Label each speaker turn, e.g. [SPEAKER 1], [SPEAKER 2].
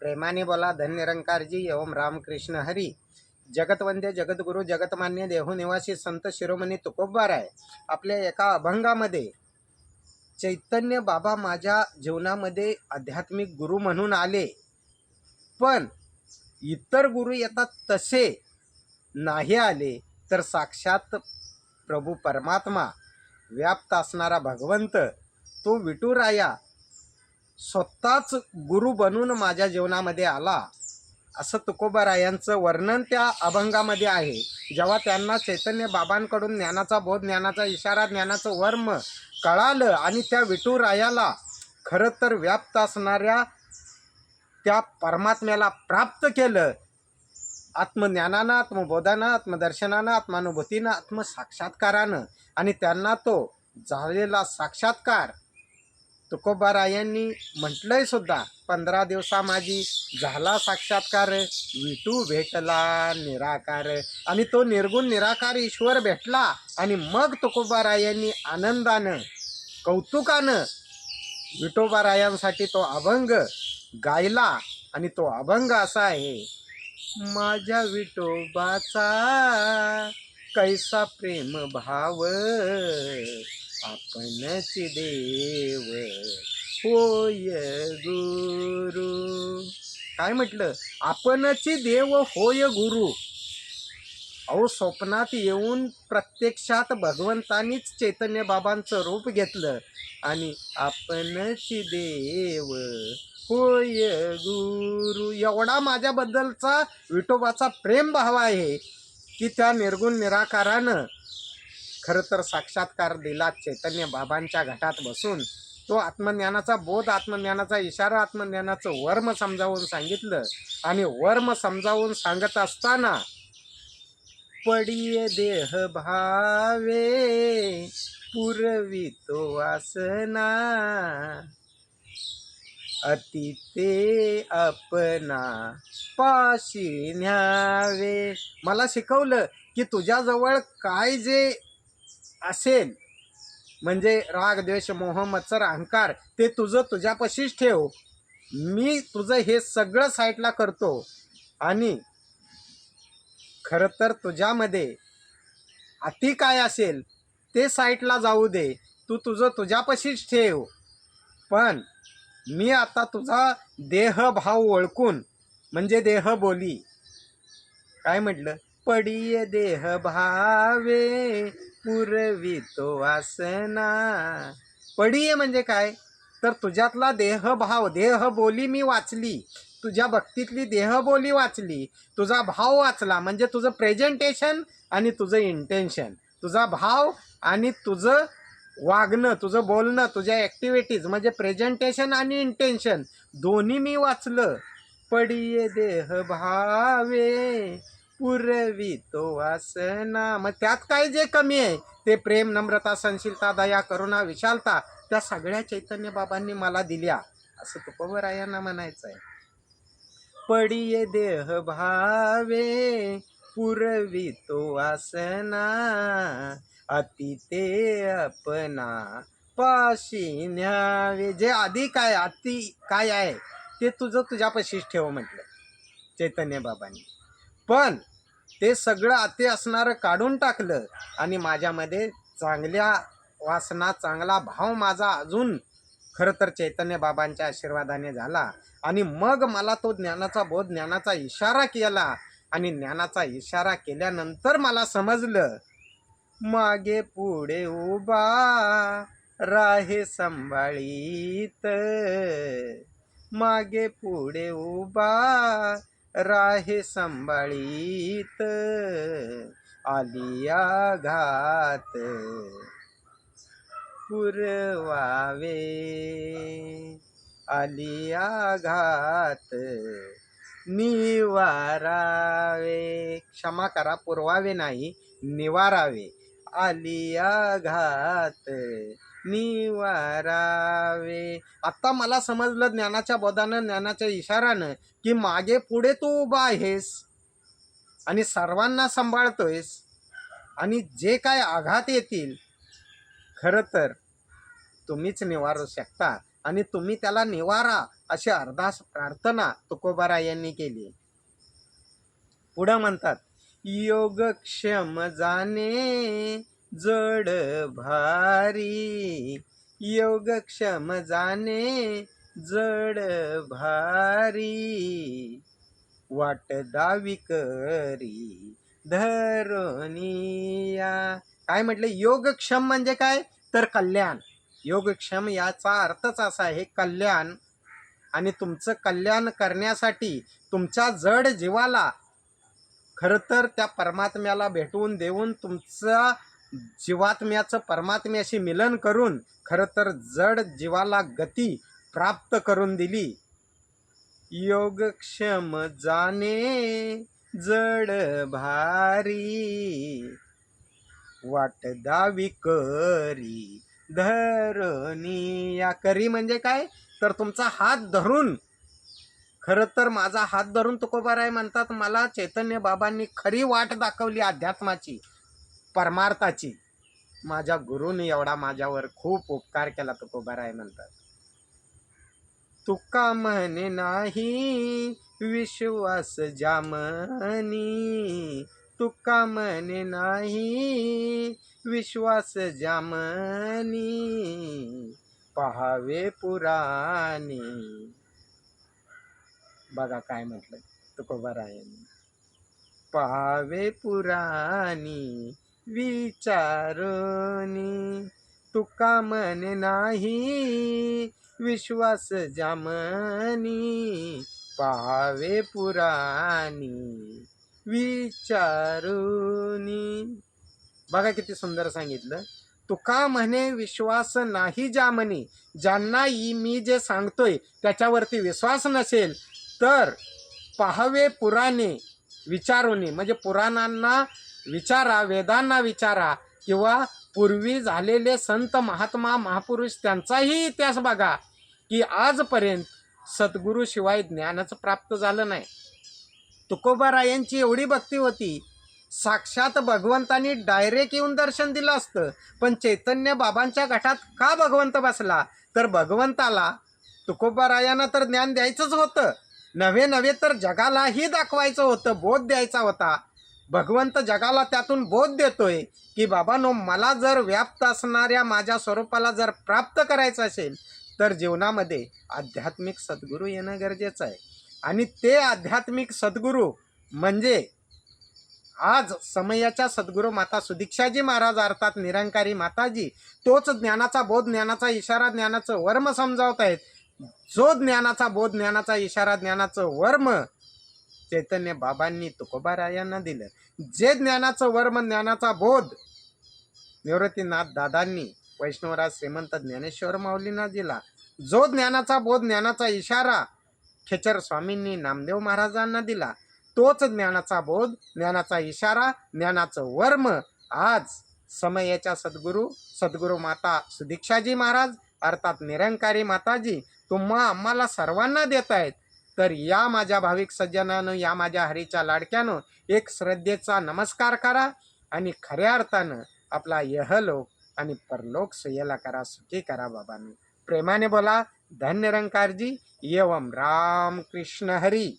[SPEAKER 1] प्रेमाने बोला धन्यरंकारजी ओम रामकृष्ण हरी. जगतवंद्य जगद्गुरु जगतमान्य देहनिवासी संत शिरोमणी तुकोबार आहे. आपल्या एका अभंगामध्ये चैतन्य बाबा माझ्या जीवनामध्ये आध्यात्मिक गुरु म्हणून आले. पण इतर गुरु येतात तसे नाही आले तर साक्षात प्रभू परमात्मा व्याप्त असणारा भगवंत तो विठुराया स्वतःच गुरु बनून माझ्या जीवनामध्ये आला. असं तुकोबारायांचं वर्णन त्या अभंगामध्ये आहे. जेव्हा त्यांना चैतन्य बाबांकडून ज्ञानाचा बोध ज्ञानाचा इशारा ज्ञानाचं वर्म कळालं आणि त्या विठुरायाला खरं तर व्याप्त असणाऱ्या त्या परमात्म्याला प्राप्त केलं आत्मज्ञानानं आत्मबोधानं आत्मदर्शनानं आत्मानुभूतीनं आत्मसाक्षात्कारानं आणि त्यांना तो झालेला साक्षात्कार तुकोबारायांनी म्हटलंय सुद्धा पंधरा दिवसा माझी झाला साक्षात्कार विटू भेटला निराकार. आणि तो निर्गुण निराकार ईश्वर भेटला आणि मग तुकोबारायांनी आनंदानं कौतुकानं विठोबारायांसाठी तो अभंग गायला आणि तो अभंग असा आहे माझ्या विठोबाचा कैसा प्रेम भाव आपणच देव होय गुरु. काय म्हटलं? आपणच देव होय गुरु. अहो स्वप्नात येऊन प्रत्यक्षात भगवंतानीच चैतन्य बाबांचं रूप घेतलं आणि आपणच देव होय गुरु. एवढा माझ्याबद्दलचा विठोबाचा प्रेम भाव आहे की त्या निर्गुण निराकारानं खरं तर साक्षात्कार दिला चैतन्य बाबांच्या घटात बसून. तो आत्मज्ञानाचा बोध आत्मज्ञानाचा इशारा आत्मज्ञानाचं वर्म समजावून सांगितलं आणि वर्म समजावून सांगत असताना पडिये देह भावे पुरवितो वासना. अतिते अपना पाशी न्यावे. मला शिकवलं की तुझ्याजवळ काय जे असेल. म्हणजे राग द्वेष मोह मत्सर अहंकार ते तुझं तुझ्यापाशीच ठेव. मी तुझं हे सगळं साईटला करतो. आणि खरं तर तुझ्यामध्ये अति काय असेल ते साईटला जाऊ दे. तू तुझं तुझ्यापाशीच ठेव. पण मी आता तुझा देहभाव ओळखून म्हणजे देह बोली काय म्हटलं? पडिये देह भावे पुरवितो वासना. पडिये म्हणजे काय? तर तुझ्यातला देहभाव देह बोली मी वाचली. तुझ्या भक्तीतली देहबोली वाचली. तुझा भाव वाचला म्हणजे तुझं प्रेझेंटेशन आणि तुझं इंटेन्शन तुझा भाव आणि तुझं वागणं तुझं बोलणं तुझ्या ॲक्टिव्हिटीज म्हणजे प्रेझेंटेशन आणि इंटेन्शन दोन्ही मी वाचलं. पडिये देह भावे पुरवितो वासना. मग त्यात काय जे कमी आहे? ते प्रेम नम्रता संशीलता दया करुणा विशालता त्या सगळ्या चैतन्य बाबांनी मला दिल्या. असं तुपवरायांना म्हणायचं आहे पडिये देह भावे पुरवितो वासना. अति अपना पाशी न्यावे. जे आधी काय अति काय आहे ते तुझं तुझ्यापाशीच ठेव म्हटलं. चैतन्य बाबांनी. पण ते सगळं अति असणारं काढून टाकलं आणि माझ्यामध्ये चांगल्या वासना चांगला भाव माझा अजून खरं तर चैतन्य बाबांच्या आशीर्वादाने झाला. आणि मग मला तो ज्ञानाचा बोध ज्ञानाचा इशारा केला आणि ज्ञानाचा इशारा केल्यानंतर मला समजलं मागे पुढे उभा राहे संभाळीत. मागे पुढे उभा राहे सांभाळीत. आलिया घात पुरवावे. आलिया घात निवारावे. क्षमा करा पुरवावे नाही निवारावे. आलिया घात निवारावे. आत्ता मला समजलं ज्ञानाच्या बोधानं ज्ञानाच्या इशारानं की मागे पुढे तू उभा आहेस आणि सर्वांना सांभाळतोयस आणि जे काय आघात येतील खरं तर तुम्हीच निवारू शकता आणि तुम्ही त्याला निवारा अशी अर्धास प्रार्थना तुकोबारायांनी केली. पुढं म्हणतात योगक्षम जाणे जड भारी योगक्षम जाणे जड भारी. वाट दावी करी धरोनिया काय म्हटलं? योगक्षम म्हणजे काय? तर कल्याण. योगक्षम याचा अर्थच असा आहे कल्याण. आणि तुमचं कल्याण करण्यासाठी तुमच्या जड जीवाला खरं तर त्या परमात्म्याला भेटवून देऊन तुमचा जीवात्म्याचं परमात्म्याशी मिलन करून खरं तर जड जीवाला गती प्राप्त करून दिली. योगक्षम जाणे जड भारी वाट दावी करी धरणी या करी म्हणजे काय? तर तुमचा हात धरून खरं तर माझा हात धरून तुकोबाराय म्हणतात मला चैतन्य बाबांनी खरी वाट दाखवली अध्यात्माची. परमार्थाची. माझ्या गुरुने एवढा माझ्यावर खूप उपकार केला तुकोबाराय म्हणतात तुका म्हणे नाही विश्वास जामनी. तुका म्हणे नाही विश्वास जामनी. पहावे पुराणी. बघा काय म्हटलं तुकोबारायांनी पहावे पुराणी. विचारणी तुका म्हणे नाही विश्वास जामनी पहावे पुराणी विचारुनी. बघा किती सुंदर सांगितलं. तुका म्हणे विश्वास नाही जामनी ज्यांना ई मी जे सांगतोय त्याच्यावरती विश्वास नसेल तर पहावे पुराणे विचारुनी म्हणजे पुराणांना विचारा वेदांना विचारा किंवा पूर्वी झालेले संत महात्मा महापुरुष त्यांचाही इतिहास बघा की आजपर्यंत सद्गुरूशिवाय ज्ञानाचं प्राप्त झालं नाही. तुकोबारायांची एवढी भक्ती होती साक्षात भगवंतानी डायरेक्ट येऊन दर्शन दिलं असतं पण चैतन्य बाबांच्या घटात का भगवंत बसला? तर भगवंताला तुकोबारायांना तर ज्ञान द्यायचंच होतं. नव्हे नव्हे तर जगालाही दाखवायचं होतं बोध द्यायचा होता. भगवंत जगाला त्यातून बोध देतोय की बाबानो मला जर व्याप्त असणाऱ्या माझ्या स्वरूपाला जर प्राप्त करायचं असेल तर जीवनामध्ये आध्यात्मिक सद्गुरू येणं गरजेचं आहे. आणि ते आध्यात्मिक सद्गुरू म्हणजे आज समयाच्या सद्गुरू माता सुदीक्षाजी महाराज अर्थात निरंकारी माताजी तोच ज्ञानाचा बोध ज्ञानाचा इशारा ज्ञानाचं वर्म समजावत आहेत जो ज्ञानाचा बोध ज्ञानाचा इशारा ज्ञानाचं वर्म चैतन्य बाबांनी तुकोबारायांना दिलं. जे ज्ञानाचं वर्म ज्ञानाचा बोध निवृत्तीनाथ दादांनी वैष्णवराज श्रीमंत ज्ञानेश्वर माऊलींना दिला. जो ज्ञानाचा बोध ज्ञानाचा इशारा खेचर स्वामींनी नामदेव महाराजांना दिला तोच ज्ञानाचा बोध ज्ञानाचा इशारा ज्ञानाचं वर्म आज समयाच्या सद्गुरू सद्गुरू माता सुदीक्षाजी महाराज अर्थात निरंकारी माताजी तुम्हा आम्हाला सर्वांना देत आहेत. तर या माझ्या भाविक सज्जनानं या माझ्या हरीच्या लाडक्यानं एक श्रद्धेचा नमस्कार करा आणि खऱ्या अर्थानं आपला यहलोक आणि परलोक सुयला करा सुखी करा बाबांनो. प्रेमाने बोला धन्य रंकारजी एवम राम कृष्ण हरी.